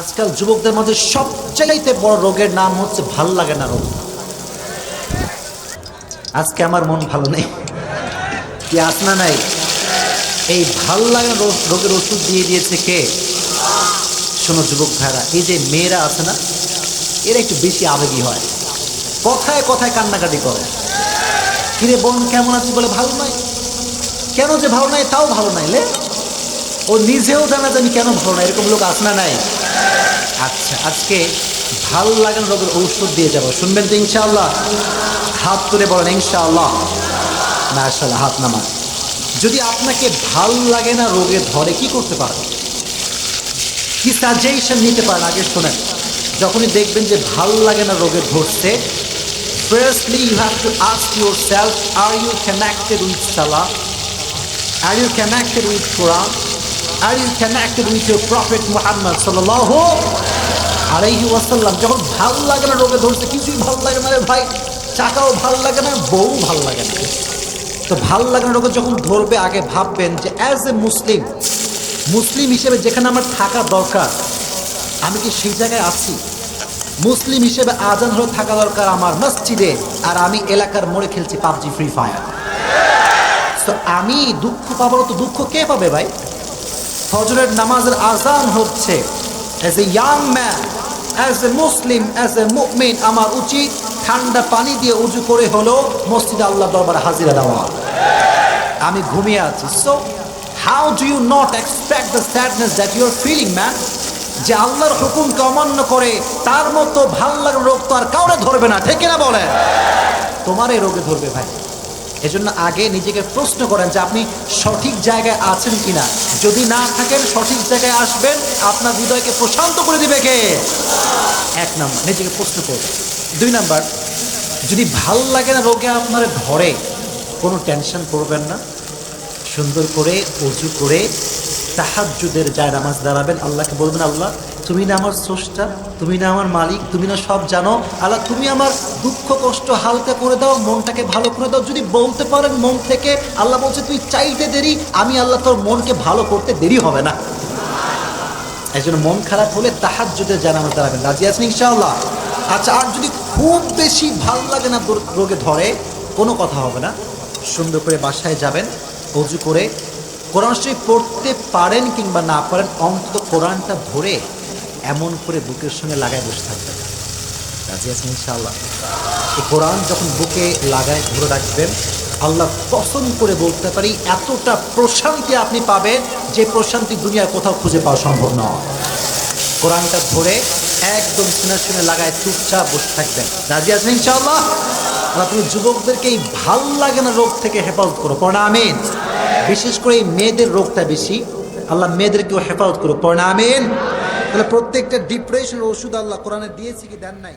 আজকাল যুবকদের মধ্যে সবচাইতে বড় রোগের নাম হচ্ছে ভালো লাগে না রোগ। আজকে আমার মন ভালো নেই। কি আসনা নাই? এই ভালো লাগে রোগের ওষুধ দিয়ে দিয়েছে কে? শোনো যুবক ভাইরা, এই যে মেয়েরা আছে না, এরা একটু বেশি আবেগী হয়। কথায় কথায় কান্নাকাটি করে। কিরে বোন, কেমন আছিস বলে ভালো নাই? কেন যে ভালো নাই, তাও ভালো নাই লে। ও নিজেও জানা যে কেন ভালো নাই, এরকম লোক আসনা নাই। আচ্ছা আজকে ভালো লাগানো রোগের ঔষধ দিয়ে যাব। শুনবেন তো ইনশাআল্লাহ। হাত তুলে বলেন, ইনশাআল্লাহ। আসলে হাত নামা যদি আপনাকে ভালো লাগে না রোগে ধরে, কি করতে পারেন? কি সাজেশন নিতে পারেন? আগে শোনেন। যখনই দেখবেন যে ভালো লাগে না রোগে ধরছে firstly you have to ask yourself are you connected with Salah Are you connected with Quran? Are you connected with your Prophet Muhammad sallallahu আলাইহি ওয়াসাল্লাম, যখন ভালো লাগে না রোগে ধরছে, কিছুই ভালো লাগে না রে ভাই। চাকাও ভালো লাগে না বউ ভালো লাগে না। তো ভালো লাগে না রোগে যখন ধরবে, আগে ভাববেন যে অ্যাজ এ মুসলিম মুসলিম হিসেবে যেখানে আমার থাকা দরকার, আমি কি সেই জায়গায় আছি? মুসলিম হিসেবে আজান হলে থাকা দরকার আমার মসজিদে, আর আমি এলাকার মোড়ে খেলছি পাবজি ফ্রি ফায়ার তো আমি দুঃখ পাবো তো দুঃখ কে পাবে ভাই? ফজরের নামাজের আজান হচ্ছে। As a young man as a Muslim as a মুকমিন আমার উচিত ঠান্ডা পানি দিয়ে উজু করে হলো মসজিদ আল্লাহ দরবার হাজিরা দেওয়া। আমি ঘুমিয়ে আছি। So how do you not expect the sadness that you are feeling man যে আল্লাহর হুকুমকে অমান্য করে তার মতো ভালো লাগার রোগ তো আর কাউরে ধরবে না, ঠিক না বলে তোমার এই রোগে ধরবে ভাই। এজন্য আগে নিজেকে প্রশ্ন করেন যে আপনি সঠিক জায়গায় আছেন কিনা। যদি না থাকেন, সঠিক জায়গায় আসবেন, আপনার হৃদয়কে প্রশান্ত করে দিবে কে? এক নম্বর, নিজেকে প্রশ্ন করবে। দুই নাম্বার, যদি ভালো লাগে না রোগে আপনার ঘরে, কোনো টেনশন করবেন না। সুন্দর করে উঁচু করে তাহাজুদের যায় নামাজ দাঁড়াবেন। আল্লাহকে বলবেন, আল্লাহ তুমি না আমার স্রষ্টা, তুমি না আমার মালিক, তুমি না সব জানো। আল্লাহ, তুমি আমার দুঃখ, কষ্ট হালকা করে দাও, মনটাকে ভালো করে দাও। যদি বলতে পারেন মন থেকে, আল্লাহ বলছে, তুই চাইতে দেরি, আমি আল্লাহ তোর মনকে ভালো করতে দেরি হবে না। এই জন্য মন খারাপ হলে তাহাজ্জুদের যায় নামাজ দাঁড়াবেন রাজি আছেন ইনশাআল্লাহ? আচ্ছা আর যদি খুব বেশি ভালো লাগে না রোগে ধরে, কোনো কথা হবে না। সুন্দর করে বাসায় যাবেন, অজু করে। কোরআন শরীফ পড়তে পারেন কিংবা না পারেন, অন্তত কোরআনটা ধরে এমন করে বুকের সঙ্গে লাগায় বসে থাকবেন রাজি আছেন ইনশাআল্লাহ? কোরআন যখন বুকে লাগায়, ধরে রাখবেন, আল্লাহ পছন্দ করে বলতে পারি, এতটা প্রশান্তি আপনি পাবেন যে প্রশান্তি দুনিয়ার কোথাও খুঁজে পাওয়া সম্ভব নয়। কোরআনটা ধরে একদম শুনে শুনে লাগায় চুপচাপ বসে থাকবেন। রাজি আছেন ইনশাআল্লাহ? আল্লাহ তুমি যুবকদেরকে এই ভালো লাগে না রোগ থেকে হেফাজত করো। পড়া আমিন। বিশেষ করে এই মেয়েদের রোগটা বেশি। আল্লাহ মেয়েদেরকেও হেফাজত করো পড়া আমিন। তাহলে প্রত্যেকটা ডিপ্রেশন ওষুধ আল্লাহ কোরআনে দিয়েছে কি দেন নাই?